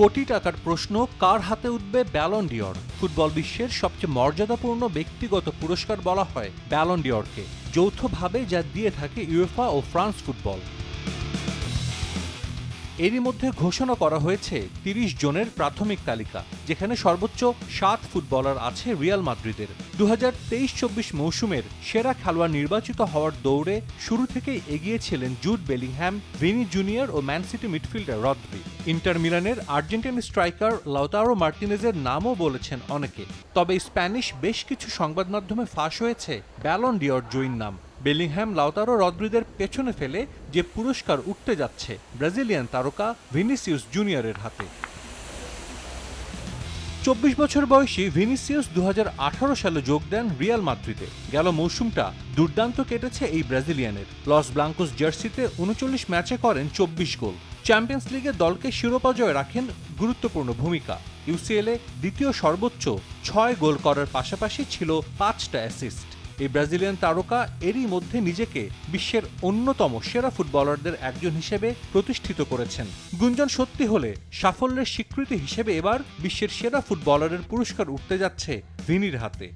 কোটি টাকার প্রশ্ন, কার হাতে উঠবে ব্যালন ডিওর ফুটবল বিশ্বের সবচেয়ে মর্যাদাপূর্ণ ব্যক্তিগত পুরস্কার বলা হয় ব্যালন ডিওরকে যৌথভাবে যা দিয়ে থাকে ইউএফা ও ফ্রান্স ফুটবল। এরই মধ্যে ঘোষণা করা হয়েছে তিরিশ জনের প্রাথমিক তালিকা, যেখানে সর্বোচ্চ সাত ফুটবলার আছে রিয়াল মাদ্রিদের। দু হাজার তেইশ চব্বিশ মৌসুমের সেরা খেলোয়াড় নির্বাচিত হওয়ার দৌড়ে শুরু থেকেই এগিয়েছিলেন জুড বেলিংহ্যাম ভিনি জুনিয়র ও Man City midfielder Rodri. Inter মিলানের আর্জেন্টিন স্ট্রাইকার লাউতারো মার্টিনেজের নামও বলেছেন অনেকে। তবে স্প্যানিশ বেশ কিছু সংবাদ মাধ্যমে ফাঁস হয়েছে ব্যালন ডিওর জয়ীর নাম। বেলিংহ্যাম লাউতারো রদ্রিদের পেছনে ফেলে যে পুরস্কার উঠতে যাচ্ছে ব্রাজিলিয়ান তারকা ভিনিসিয়াস জুনিয়রের হাতে। চব্বিশ বছর বয়সী ভিনিসিয়াস দু সালে যোগ দেন রিয়াল মাদ্রিদে। গেল মৌসুমটা দুর্দান্ত কেটেছে এই ব্রাজিলিয়ানের। লস ব্লাঙ্কোস জার্সিতে উনচল্লিশ ম্যাচে করেন চব্বিশ গোল। চ্যাম্পিয়ন্স লিগে দলকে শিরোপা জয়ে রাখেন গুরুত্বপূর্ণ ভূমিকা। ইউসিএলে দ্বিতীয় সর্বোচ্চ ছয় গোল করার পাশাপাশি ছিল পাঁচটা অ্যাসিস্ট। এই ব্রাজিলিয়ান তারকা এরই মধ্যে নিজেকে বিশ্বের অন্যতম সেরা ফুটবলারদের একজন হিসেবে প্রতিষ্ঠিত করেছেন। গুঞ্জন সত্যি হলে সাফল্যের স্বীকৃতি হিসেবে এবার বিশ্বের সেরা ফুটবলারের পুরস্কার উঠতে যাচ্ছে ভিনির হাতে।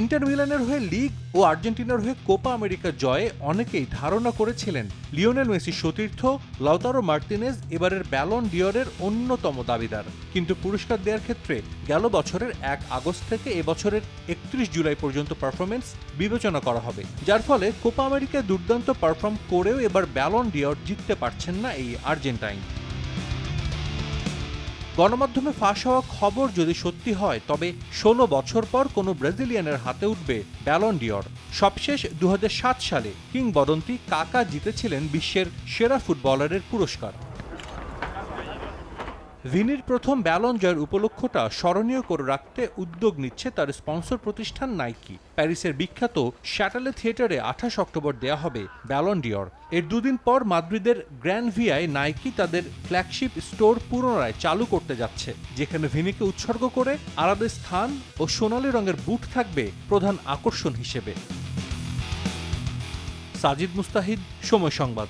ইন্টার মিলানের হয়ে লিগ ও আর্জেন্টিনার হয়ে কোপা আমেরিকা জয়ে অনেকেই ধারণা করেছিলেন লিওনেল মেসি সতীর্থ, লাউতারো মার্টিনেজ এবারের ব্যালন ডিওরের অন্যতম দাবিদার। কিন্তু পুরস্কার দেওয়ার ক্ষেত্রে গেল বছরের এক আগস্ট থেকে এবছরের একত্রিশ জুলাই পর্যন্ত পারফরমেন্স বিবেচনা করা হবে। যার ফলে কোপা আমেরিকায় দুর্দান্ত পারফর্ম করেও এবার ব্যালন ডিওর জিততে পারছেন না এই আর্জেন্টাইন। গণমাধ্যমে ফাঁস হওয়া খবর যদি সত্যি হয়, তবে ষোলো বছর পর কোনো ব্রাজিলিয়ানের হাতে উঠবে ব্যালন ডিওর সবশেষ দু হাজার সাত সালে কিংবদন্তি কাকা জিতেছিলেন বিশ্বের সেরা ফুটবলারের পুরস্কার। ভিনির প্রথম ব্যালন জয়ের উপলক্ষটা স্মরণীয় করে রাখতে উদ্যোগ নিচ্ছে তার স্পন্সর প্রতিষ্ঠান নাইকি। প্যারিসের বিখ্যাত শ্যাটালে থিয়েটারে আঠাশ অক্টোবর দেয়া হবে ব্যালন ডিওর। এর দুদিন পর মাদ্রিদের গ্র্যান্ড ভিয়ায় নাইকি তাদের ফ্ল্যাগশিপ স্টোর পুনরায় চালু করতে যাচ্ছে, যেখানে ভিনিকে উৎসর্গ করে আলাদা স্থান ও সোনালী রঙের বুট থাকবে প্রধান আকর্ষণ হিসেবে। সাজিদ মুস্তাহিদ, সময় সংবাদ।